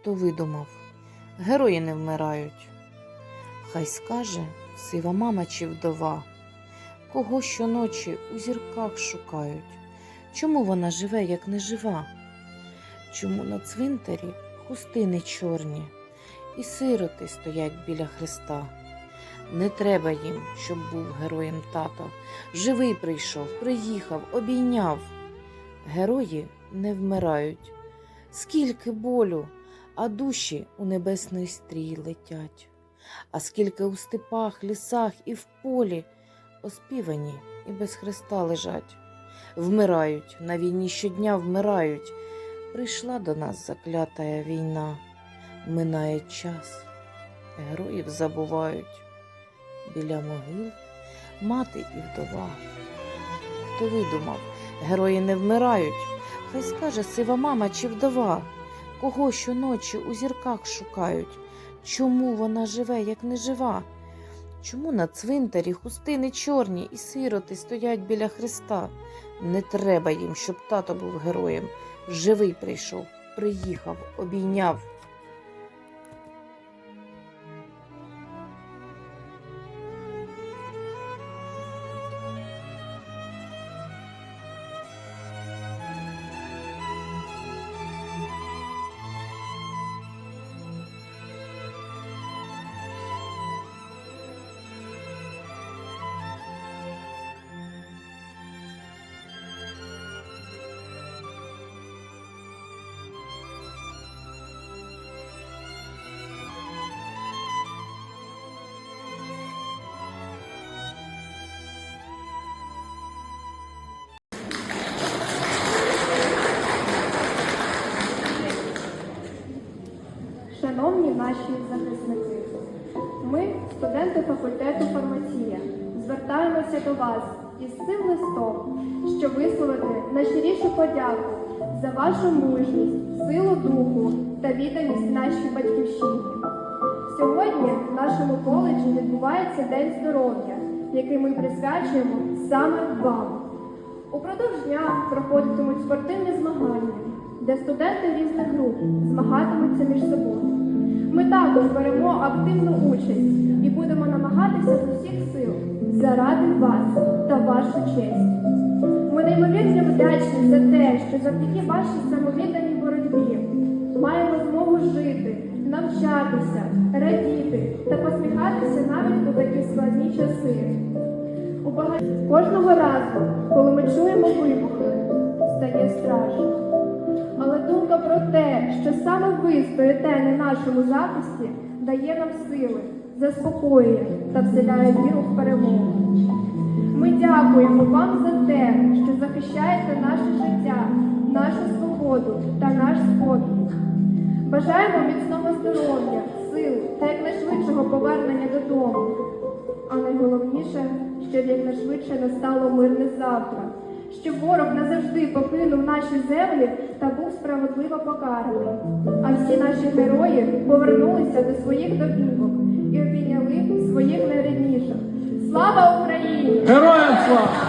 хто видумав, герої не вмирають. Хай скаже сива мама чи вдова, кого щоночі у зірках шукають. Чому вона живе, як не жива? Чому на цвинтарі хустини чорні і сироти стоять біля Христа? Не треба їм, щоб був героєм тато. Живий прийшов, приїхав, обійняв. Герої не вмирають. Скільки болю, а душі у небесної стрій летять. А скільки у степах, лісах і в полі оспівані і без Христа лежать. Вмирають, на війні щодня вмирають. Прийшла до нас заклятая війна. Минає час, героїв забувають. Біля могил мати і вдова. Хто видумав, герої не вмирають. Хай скаже сива мама чи вдова, кого щоночі у зірках шукають. Чому вона живе, як не жива? Чому на цвинтарі хустини чорні і сироти стоять біля Христа? Не треба їм, щоб тато був героєм. Живий прийшов, приїхав, обійняв. Наші захисники, ми, студенти факультету фармація, звертаємося до вас із цим листом, щоб висловити найщирішу подяку за вашу мужність, силу духу та відданість нашій батьківщині. Сьогодні в нашому коледжі відбувається День здоров'я, який ми присвячуємо саме вам. Упродовж дня проходитимуть спортивні змагання, де студенти різних груп змагатимуться між собою. Ми також беремо активну участь і будемо намагатися з усіх сил заради вас та вашу честь. Ми неймовірно вдячні за те, що завдяки вашій самовідданій боротьбі маємо змогу жити, навчатися, радіти та посміхатися навіть у такі складні часи. У багать... Кожного разу, коли ми чуємо вибухи, стає страшно. Але думка про те, що саме ви стоїте на нашому захисті, дає нам сили, заспокоює та вселяє віру в перемогу. Ми дякуємо вам за те, що захищаєте наше життя, нашу свободу та наш спокій. Бажаємо міцного здоров'я, сил та якнайшвидшого повернення додому. А найголовніше, щоб якнайшвидше настало мирне завтра, щоб ворог назавжди покинув наші землі та був справедливо покараний. А всі наші герої повернулися до своїх домівок і обійняли своїх найрідніших. Слава Україні! Героям слава!